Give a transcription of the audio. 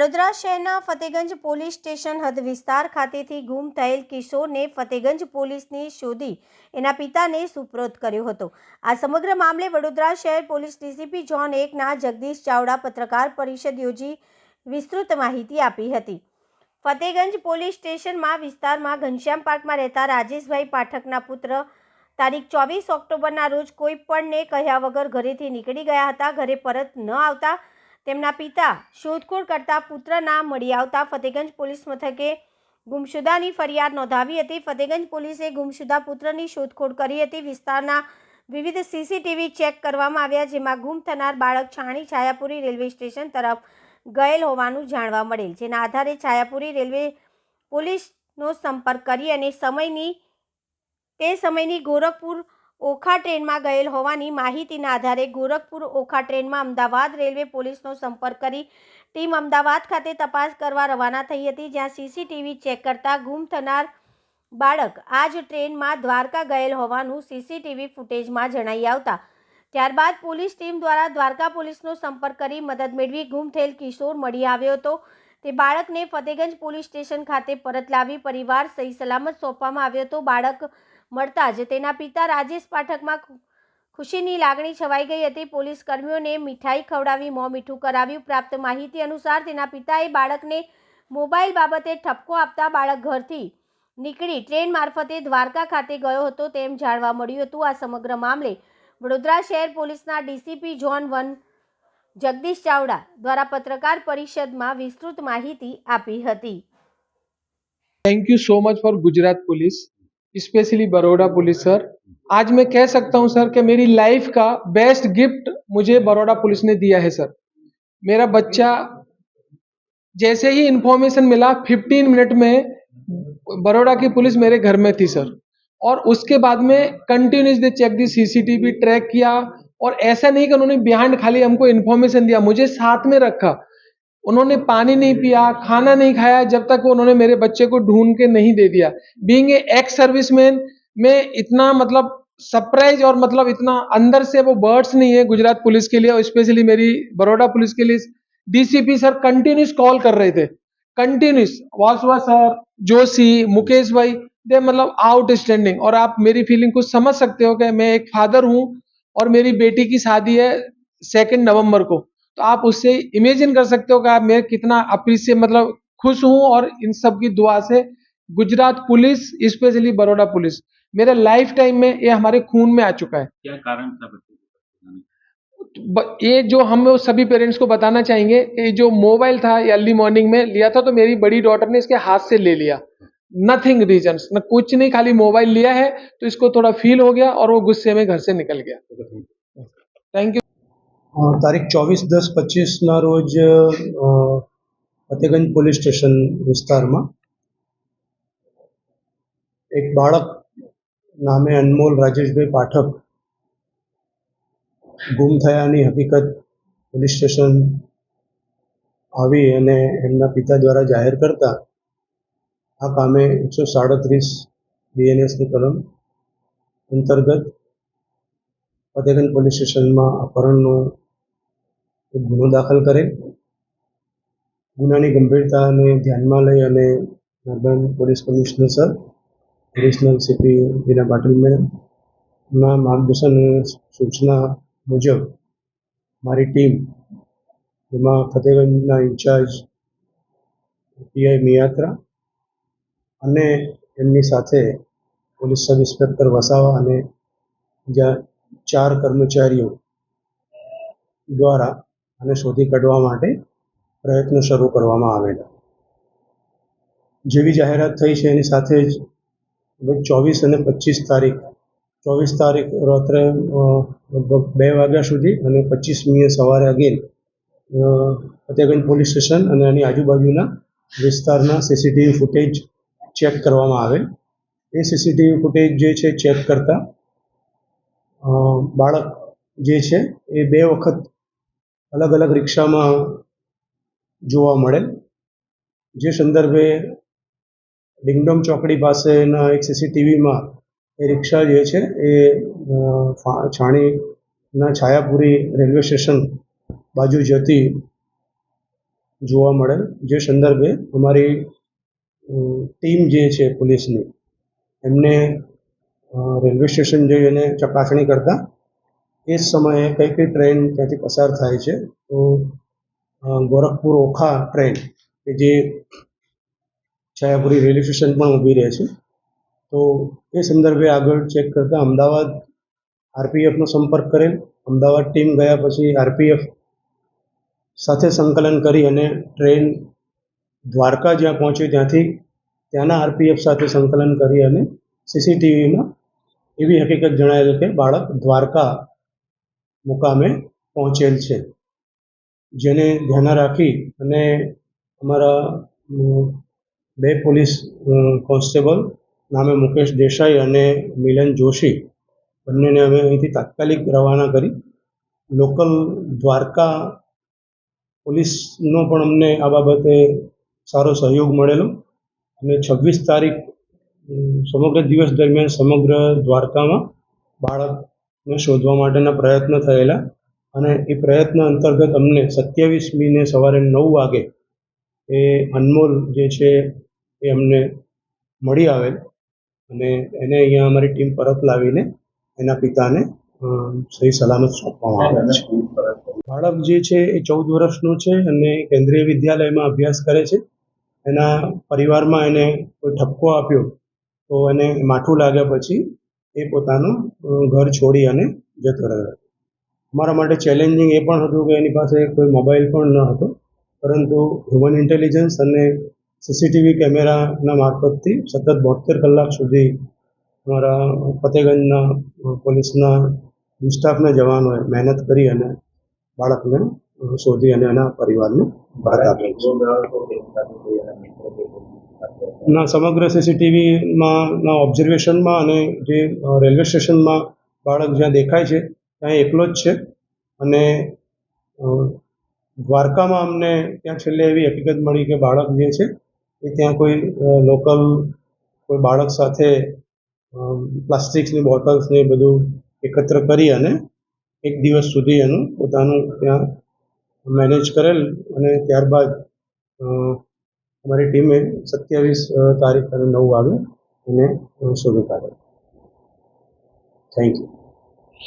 વડોદરા શહેરના Fatehganj police station હદ વિસ્તાર ખાતેથી ગુમ થયેલ કિશોરને ફતેગંજ પોલીસની શોધી એના પિતાને સુપ્રોત કર્યો હતો. આ સમગ્ર મામલે વડોદરા શહેર પોલીસ ડીસીપી જોન એકના જગદીશ ચાવડા પત્રકાર પરિષદ યોજી વિસ્તૃત માહિતી આપી હતી. ફતેગંજ પોલીસ સ્ટેશનમાં વિસ્તારમાં ઘનશ્યામ પાર્કમાં રહેતા રાજેશભાઈ પાઠકના પુત્ર તારીખ ચોવીસ ઓક્ટોબરના રોજ કોઈ પણને કહ્યા વગર ઘરેથી નીકળી ગયા હતા. ઘરે પરત ન આવતા તેમના પિતા શોધખોળ કરતા પુત્રના મળી આવતા ફતેગંજ પોલીસ મથકે ગુમશુદાની ફરિયાદ નોંધાવી હતી. ફતેગંજ પોલીસે ગુમશુદા પુત્રની શોધખોળ કરી હતી. વિસ્તારના વિવિધ સીસીટીવી ચેક કરવામાં આવ્યા, જેમાં ગુમ થનાર બાળક છાણી છાયાપુરી રેલવે સ્ટેશન તરફ ગયેલ હોવાનું જાણવા મળેલ. જેના આધારે છાયાપુરી રેલવે પોલીસનો સંપર્ક કરી અને સમયની, તે સમયની ગોરખપુર ઓખા ટ્રેનમાં ગયેલ હોવાની માહિતીના આધારે ગોરખપુર ઓખા ટ્રેનમાં અમદાવાદ રેલવે પોલીસનો સંપર્ક કરી ટીમ અમદાવાદ ખાતે તપાસ કરવા રવાના થઈ હતી, જ્યાં સીસીટીવી ચેક કરતા ગુમ થનાર બાળક આ જ ટ્રેનમાં દ્વારકા ગયેલ હોવાનું સીસીટીવી ફૂટેજમાં જણાઈ આવતા. ત્યારબાદ પોલીસ ટીમ દ્વારા દ્વારકા પોલીસનો સંપર્ક કરી મદદ મેળવી ગુમ થયેલ કિશોર મળી આવ્યો હતો. તે બાળકને ફતેગંજ પોલીસ સ્ટેશન ખાતે પરત લાવી પરિવાર સહી સલામત સોંપવામાં આવ્યો હતો. બાળક મળતા જ તેના પિતા રાજેશ પાઠકમાં ખુશીની લાગણી છવાઈ ગઈ હતી. પોલીસ કર્મીઓને મીઠાઈ ખવડાવી મોં મીઠું કરાવ્યું. પ્રાપ્ત માહિતી અનુસાર તેના પિતાએ બાળકને મોબાઈલ બાબતે ઠપકો આપતા બાળક ઘરથી નીકળી ટ્રેન મારફતે દ્વારકા ખાતે ગયો હતો તેમ જાણવા મળ્યું હતું. આ સમગ્ર મામલે વડોદરા શહેર પોલીસના DCP zone one Jagdish Chavda દ્વારા પત્રકાર પરિષદમાં વિસ્તૃત માહિતી આપી હતી. Thank you so much for Gujarat police specially Baroda police sir आज मैं कह सकता हूँ सर कि मेरी लाइफ का बेस्ट गिफ्ट मुझे बड़ौदा पुलिस ने दिया है सर मेरा बच्चा जैसे ही इंफॉर्मेशन मिला 15 मिनट में बड़ौदा की पुलिस मेरे घर में थी सर और उसके बाद में कंटिन्यूसली चेक दी सीसीटीवी ट्रैक किया और ऐसा नहीं कि उन्होंने बिहाइंड खाली हमको इन्फॉर्मेशन दिया, मुझे साथ में रखा। उन्होंने पानी नहीं पिया, खाना नहीं खाया, जब तक उन्होंने मेरे बच्चे को ढूंढ के नहीं दे दिया। बींग एक्स सर्विस मैन में इतना मतलब सरप्राइज़ और मतलब इतना अंदर से वो बर्ड्स नहीं है गुजरात पुलिस के लिए और स्पेशली मेरी बड़ौदा पुलिस के लिए। डीसीपी सर कंटिन्यूस कॉल कर रहे थे। कंटिन्यूस वासवा सर जोशी, मुकेश भाई दे मतलब आउटस्टैंडिंग और आप मेरी फीलिंग को समझ सकते हो कि मैं एक फादर हूँ और मेरी बेटी की शादी है सेकेंड नवंबर को। तो आप उससे इमेजिन कर सकते हो कि आप मैं कितना अप्रिशिएट मतलब खुश हूँ और इन सब की दुआ से Gujarat police specially Baroda police मेरे लाइफ टाइम में ये हमारे खून में आ चुका है। क्या कारण था ये जो हम सभी पेरेंट्स को बताना चाहेंगे ये जो मोबाइल था अर्ली मॉर्निंग में लिया था तो मेरी बड़ी डॉटर ने इसके हाथ से ले लिया। नथिंग रीजन न कुछ नहीं खाली मोबाइल लिया है तो इसको थोड़ा फील हो गया और वो गुस्से में घर से निकल गया। Thank you. તારીખ ચોવીસ, દસ, પચીસના રોજ ફતેગંજ પોલીસ સ્ટેશન વિસ્તારમાં એક બાળક નામે અનમોલ રાજેશભાઈ પાઠક ગુમ થયાની હકીકત પોલીસ સ્ટેશન આવી અને એમના પિતા દ્વારા જાહેર કરતા આ કામે એકસો સાડત્રીસ બીએનએસની કલમ અંતર્ગત ફતેગંજ પોલીસ સ્ટેશનમાં અપહરણનો ગુનો દાખલ કરે. ગુનાની ગંભીરતાને ધ્યાનમાં લઈ અને Narmad police commissioner sir additional CP Veena Patil મેડમના માર્ગદર્શન સૂચના મુજબ મારી ટીમ જેમાં ફતેગંજના ઇન્ચાર્જ, પીઆઈ મિયાત્રા અને એમની સાથે પોલીસ સબ ઇન્સ્પેક્ટર વસાવા અને બીજા ચાર કર્મચારીઓ દ્વારા આને શોધી કાઢવા માટે પ્રયત્નો શરૂ કરવામાં આવેલા. જેવી જાહેરાત થઈ છે, એની સાથે જ ચોવીસ અને પચીસ તારીખ, ચોવીસ તારીખ રાત્રે લગભગ બે વાગ્યા સુધી અને પચીસમીએ સવારે અગેન ફતેગંજ પોલીસ સ્ટેશન અને એની આજુબાજુના વિસ્તારના સીસીટીવી ફૂટેજ ચેક કરવામાં આવે એ સીસીટીવી ફૂટેજ જે છે, ચેક કરતા બાળક જે છે, એ બે વખત અલગ અલગ રિક્ષામાં જોવા મળેલ. જે સંદર્ભે ડિંગડોમ ચોકડી પાસેના એક સીસીટીવીમાં એ રિક્ષા જે છે એ છાણીના છાયાપુરી રેલવે સ્ટેશન બાજુ જતી જોવા મળેલ. જે સંદર્ભે અમારી ટીમ જે છે પોલીસની એમને રેલવે સ્ટેશન જઈ અને ચકાસણી કરતા એ જ સમયે કઈ કઈ ટ્રેન ત્યાંથી પસાર થાય છે? તો ગોરખપુર ઓખા ટ્રેન કે જે છાયાપુરી રેલવે સ્ટેશન પણ ઊભી રહે છે. તો એ સંદર્ભે આગળ ચેક કરતાં અમદાવાદ આરપીએફનો સંપર્ક કરેલ. અમદાવાદ ટીમ ગયા પછી આરપીએફ સાથે સંકલન કરી અને ટ્રેન દ્વારકા જ્યાં પહોંચી ત્યાંથી ત્યાંના આરપીએફ સાથે સંકલન કરી અને સીસીટીવીમાં એવી હકીકત જણાયેલ કે બાળક દ્વારકા મુકામે પહોંચેલ છે. જેને ધ્યાને રાખી અને અમારા બે પોલીસ કોન્સ્ટેબલ નામે મુકેશ દેસાઈ અને મિલન જોશી બંનેને અમે અહીંથી તાત્કાલિક રવાના કરી લોકલ દ્વારકા પોલીસનો પણ અમને આ બાબતે સારો સહયોગ મળેલો અને છવ્વીસ તારીખ સમગ્ર દિવસ દરમિયાન સમગ્ર દ્વારકામાં બાળકને શોધવા માટેના પ્રયત્ન થયેલા. અને એ પ્રયત્ન અંતર્ગત અમને સત્યાવીસમીને સવારે નવ વાગે એ અનમોલ જે છે એ અમને મળી આવેલ. અને એને અહીંયા અમારી ટીમ પરત લાવીને એના પિતાને સહી સલામત સોંપવામાં આવે છે. બાળક જે છે એ ચૌદ વર્ષનું છે અને કેન્દ્રીય વિદ્યાલયમાં અભ્યાસ કરે છે. એના પરિવારમાં એને કોઈ ઠપકો આપ્યો તો એને માઠું લાગ્યા પછી એ પોતાનું ઘર છોડી અને જતો રહ્યો. અમારા માટે ચેલેન્જિંગ એ પણ હતું કે એની પાસે કોઈ મોબાઈલ પણ ન હતો. પરંતુ હ્યુમન ઇન્ટેલિજન્સ અને સીસીટીવી કેમેરાના મારફતથી સતત બોતેર કલાક સુધી અમારા ફતેગંજના પોલીસના સ્ટાફના જવાનોએ મહેનત કરી અને બાળકને શોધી અને એના પરિવારને પરત આપ્યો ના, સમગ્ર સીસીટીવીમાં ઓબ્ઝર્વેશનમાં અને જે રેલવે સ્ટેશનમાં બાળક જ્યાં દેખાય છે, ત્યાં એકલો જ છે. અને દ્વારકામાં અમને ત્યાં છેલ્લે એવી હકીકત મળી કે બાળક જે છે, એ ત્યાં કોઈ લોકલ કોઈ બાળક સાથે પ્લાસ્ટિક્સની બોટલ્સને એ બધું એકત્ર કરી અને એક દિવસ સુધી એનું પોતાનું ત્યાં મેનેજ કરેલ અને ત્યારબાદ અમારી ટીમે સત્યાવીસ તારીખ અને નવ વાગે એને શોધી કાઢ્યો. Thank you